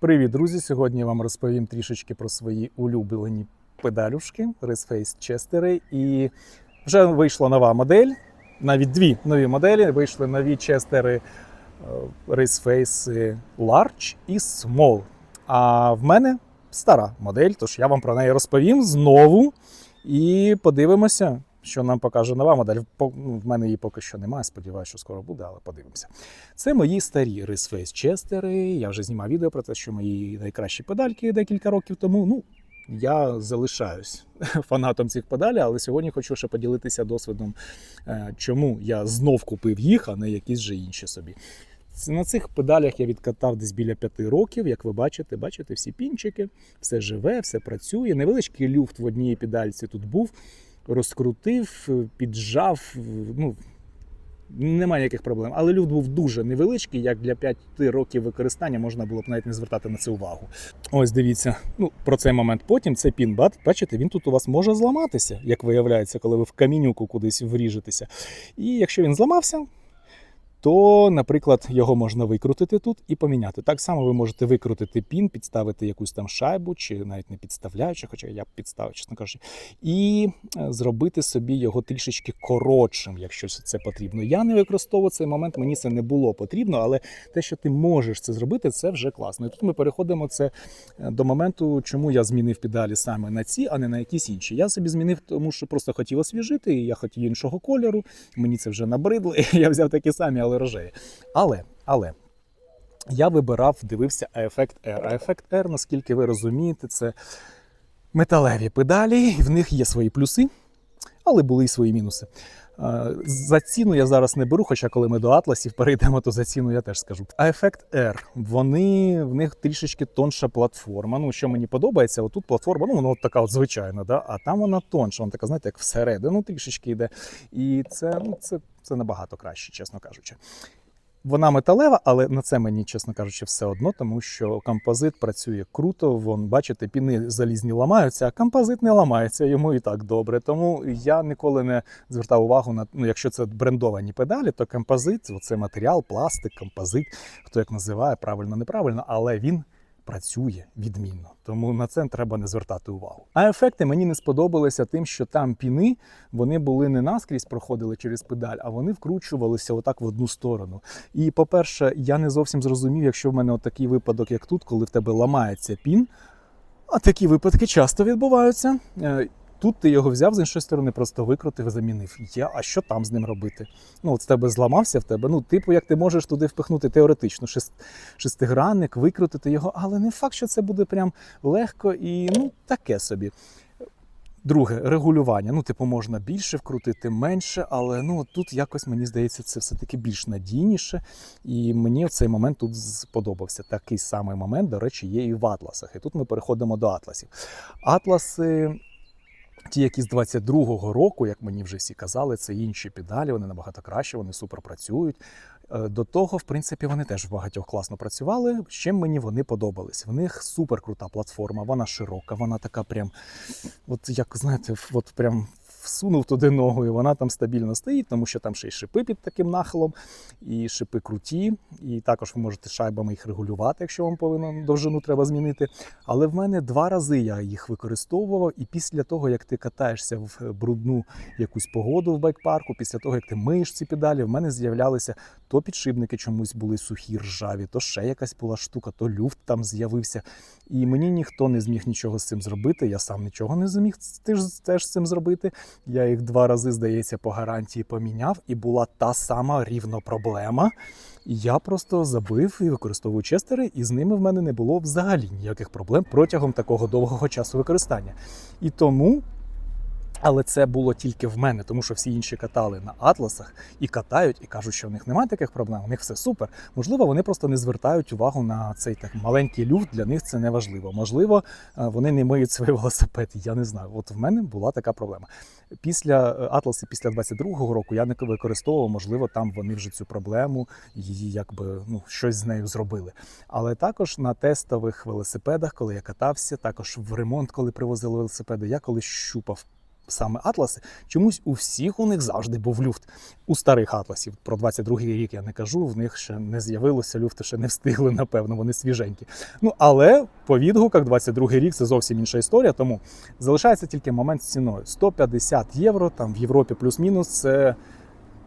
Привіт, друзі! Сьогодні я вам розповім трішечки про свої улюблені педалюшки Raceface Честери. І вже вийшла нова модель. Навіть дві нові моделі. Вийшли нові честери Raceface Large і Small. А в мене стара модель, тож я вам про неї розповім знову. І подивимося, що нам покаже нова модель. Ну, В мене її поки що немає. Сподіваюся, що скоро буде, але подивимося. Це мої старі Raceface Честери. Я вже знімав відео про те, що мої найкращі педальки декілька років тому. Ну, я залишаюсь фанатом цих педалей, але сьогодні хочу ще поділитися досвідом, е, чому я знов купив їх, а не якісь же інші собі. На цих педалях я відкатав десь біля п'яти років. Як ви бачите, бачите всі пінчики, все живе, все працює. Невеличкий люфт в одній педальці тут був. Розкрутив, піджав. Ну, немає ніяких проблем. Але люфт був дуже невеличкий, як для 5 років використання можна було б навіть не звертати на це увагу. Ось дивіться, ну про цей момент потім це пінбат. Бачите, він тут у вас може зламатися, як виявляється, коли ви в камінюку кудись вріжетеся. І якщо він зламався, то, наприклад, його можна викрутити тут і поміняти. Так само ви можете викрутити пін, підставити якусь там шайбу, чи навіть не підставляючи, хоча я б підставив, чесно кажучи, і е, зробити собі його трішечки коротшим, якщо це потрібно. Я не використовував цей момент, мені це не було потрібно, але те, що ти можеш це зробити, це вже класно. І тут ми переходимо це е, до моменту, чому я змінив педалі саме на ці, а не на якісь інші. Я собі змінив, тому що просто хотів освіжити, і я хотів іншого кольору. Мені це вже набридло. Я взяв такі самі, але рожеві. Але, але. Я вибирав, дивився ефект R. А ефект R, наскільки ви розумієте, це металеві педалі, в них є свої плюси, але були й свої мінуси. За ціну я зараз не беру, хоча коли ми до атласів перейдемо, то за ціну я теж скажу. А ефект R, вони в них трішечки тонша платформа. Ну, що мені подобається, отут платформа, ну вона от така от звичайна, да? а там вона тонша, вона така, знаєте, як всередину трішечки йде. І це, ну, це, це набагато краще, чесно кажучи. Вона металева, але на це мені, чесно кажучи, все одно, тому що композит працює круто. Вон, бачите, піни залізні ламаються, а композит не ламається, йому і так добре. Тому я ніколи не звертав увагу на ну, якщо це брендовані педалі, то композит, це матеріал, пластик, композит, хто як називає, правильно, неправильно, але він працює відмінно. Тому на це треба не звертати увагу. А ефекти мені не сподобалися тим, що там піни вони були не наскрізь проходили через педаль, а вони вкручувалися отак в одну сторону. І, по-перше, я не зовсім зрозумів, якщо в мене от такий випадок, як тут, коли в тебе ламається пін. А такі випадки часто відбуваються. Тут ти його взяв з іншої сторони, просто викрутив, замінив. Я, а що там з ним робити? Ну, от з тебе зламався в тебе. Ну, типу, як ти можеш туди впихнути теоретично шест, шестигранник, викрутити його, але не факт, що це буде прям легко і ну, таке собі. Друге, регулювання. Ну, типу, можна більше вкрутити, менше, але ну тут якось мені здається, це все-таки більш надійніше. І мені цей момент тут сподобався. Такий самий момент, до речі, є і в атласах. І тут ми переходимо до атласів. Атласи. Ті, які з 22-го року, як мені вже всі казали, це інші педалі, вони набагато краще, вони супер працюють. Е, До того, в принципі, вони теж в багатьох класно працювали. з Чим мені вони подобались. В них супер крута платформа, вона широка, вона така прям, от як знаєте, от прям всунув туди ногу, і вона там стабільно стоїть, тому що там ще й шипи під таким нахилом, і шипи круті. І також ви можете шайбами їх регулювати, якщо вам повинно довжину треба змінити. Але в мене два рази я їх використовував, і після того, як ти катаєшся в брудну якусь погоду в байкпарку, після того, як ти миєш ці педалі, в мене з'являлися то підшипники чомусь були сухі, ржаві, то ще якась була штука, то люфт там з'явився. І мені ніхто не зміг нічого з цим зробити. Я сам нічого не зміг теж, з цим зробити. Я їх два рази, здається, по гарантії поміняв, і була та сама рівно проблема. Я просто забив і використовую честери, і з ними в мене не було взагалі ніяких проблем протягом такого довгого часу використання. І тому. Але це було тільки в мене, тому що всі інші катали на атласах і катають, і кажуть, що в них немає таких проблем, у них все супер. Можливо, вони просто не звертають увагу на цей так маленький люфт, для них це не важливо. Можливо, е, вони не миють свій велосипед. Я не знаю. От в мене була така проблема. Після е, атласи, після 22-го року я не використовував, можливо, там вони вже цю проблему, її якби ну щось з нею зробили. Але також на тестових велосипедах, коли я катався, також в ремонт, коли привозили велосипеди, я колись щупав саме атласи, чомусь у всіх у них завжди був люфт. У старих атласів про 22-й рік я не кажу, в них ще не з'явилося люфту, ще не встигли, напевно, вони свіженькі. Ну але по відгуках 22-й рік це зовсім інша історія. Тому залишається тільки момент з ціною 150 євро. Там в Європі плюс-мінус це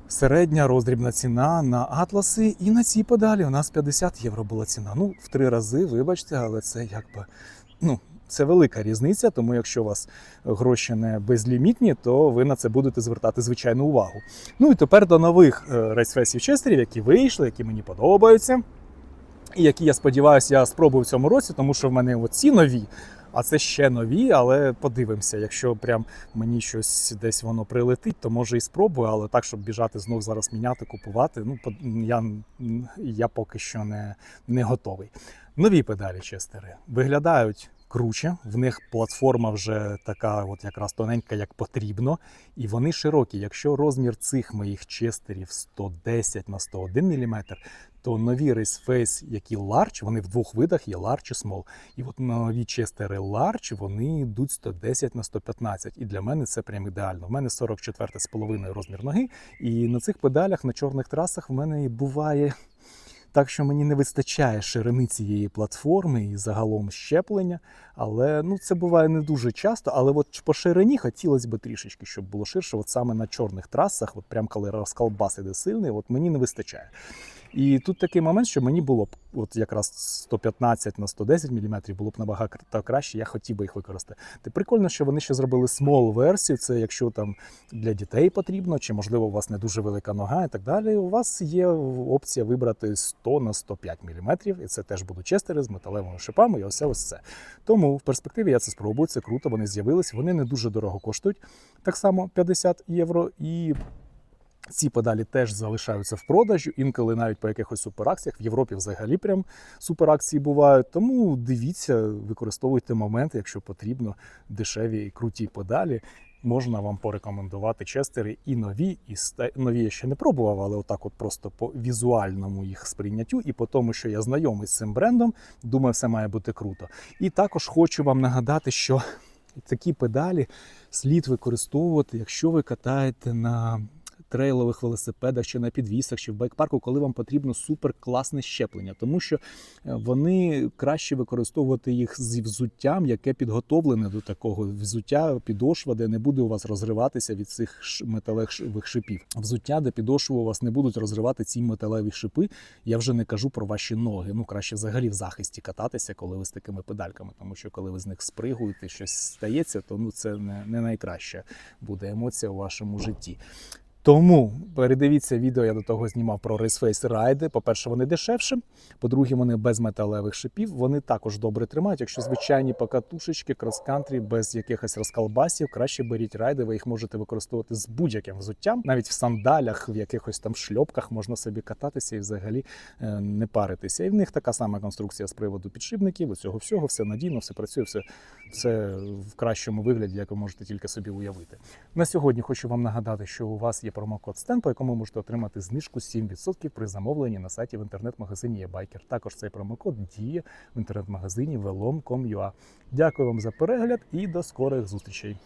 середня роздрібна ціна на атласи. І на ці педалі у нас 50 євро була ціна. Ну, в три рази, вибачте, але це якби ну. Це велика різниця, тому якщо у вас гроші не безлімітні, то ви на це будете звертати звичайну увагу. Ну і тепер до нових е, рейсфесів честерів, які вийшли, які мені подобаються, і які я сподіваюся, я спробую в цьому році, тому що в мене оці нові, а це ще нові, але подивимося. Якщо прям мені щось десь воно прилетить, то може і спробую, але так, щоб біжати знов зараз міняти, купувати, ну я, я поки що не, не готовий. Нові педалі честери виглядають. Круче, в них платформа вже така, от якраз тоненька, як потрібно, і вони широкі. Якщо розмір цих моїх честерів 110 на 101 мм, то нові Face, які Large, вони в двох видах є Large і Small. І от нові честери Large, вони йдуть 110 на 115. І для мене це прям ідеально. В мене 44,5 розмір ноги, і на цих педалях на чорних трасах в мене буває. Так що мені не вистачає ширини цієї платформи і загалом щеплення. Але ну це буває не дуже часто. Але от по ширині хотілося б трішечки, щоб було ширше. От саме на чорних трасах, от прям коли розколбас іде сильний, от мені не вистачає. І тут такий момент, що мені було б от якраз 115 на 110 мм було б набагато краще, я хотів би їх використати. Те прикольно, що вони ще зробили small версію. Це якщо там для дітей потрібно, чи можливо у вас не дуже велика нога і так далі. У вас є опція вибрати 100 на 105 мм, і це теж будуть честери з металевими шипами, і ось ось це. Тому в перспективі я це спробую. Це круто. Вони з'явились. Вони не дуже дорого коштують. Так само 50 євро. І ці педалі теж залишаються в продажі, інколи навіть по якихось суперакціях. В Європі взагалі прям суперакції бувають. Тому дивіться, використовуйте момент, якщо потрібно, дешеві і круті педалі. Можна вам порекомендувати честери і нові, і ста- нові я ще не пробував, але отак, от просто по візуальному їх сприйняттю, і по тому, що я знайомий з цим брендом, думаю, все має бути круто. І також хочу вам нагадати, що такі педалі слід використовувати, якщо ви катаєте на трейлових велосипедах, чи на підвісах, чи в байкпарку, коли вам потрібно супер класне щеплення, тому що е, вони краще використовувати їх зі взуттям, яке підготовлене до такого взуття, підошва, де не буде у вас розриватися від цих металевих шипів. Взуття, де підошву у вас не будуть розривати ці металеві шипи. Я вже не кажу про ваші ноги. Ну краще взагалі в захисті кататися, коли ви з такими педальками, тому що коли ви з них спригуєте, щось стається, то ну це не, не найкраща буде емоція у вашому житті. Тому передивіться відео, я до того знімав про Raceface райди. По-перше, вони дешевші. По-друге, вони без металевих шипів. Вони також добре тримають. Якщо звичайні покатушечки, крос-кантрі, без якихось розкалбасів, краще беріть райди. Ви їх можете використовувати з будь-яким взуттям, навіть в сандалях, в якихось там шльопках можна собі кататися і взагалі е, не паритися. І в них така сама конструкція з приводу підшипників. Усього всього, все надійно, все працює, все, все в кращому вигляді, як ви можете тільки собі уявити. На сьогодні хочу вам нагадати, що у вас є промокод STEN, по якому можете отримати знижку 7% при замовленні на сайті в інтернет-магазині eBiker. Також цей промокод діє в інтернет-магазині velom.com.ua. Дякую вам за перегляд і до скорих зустрічей.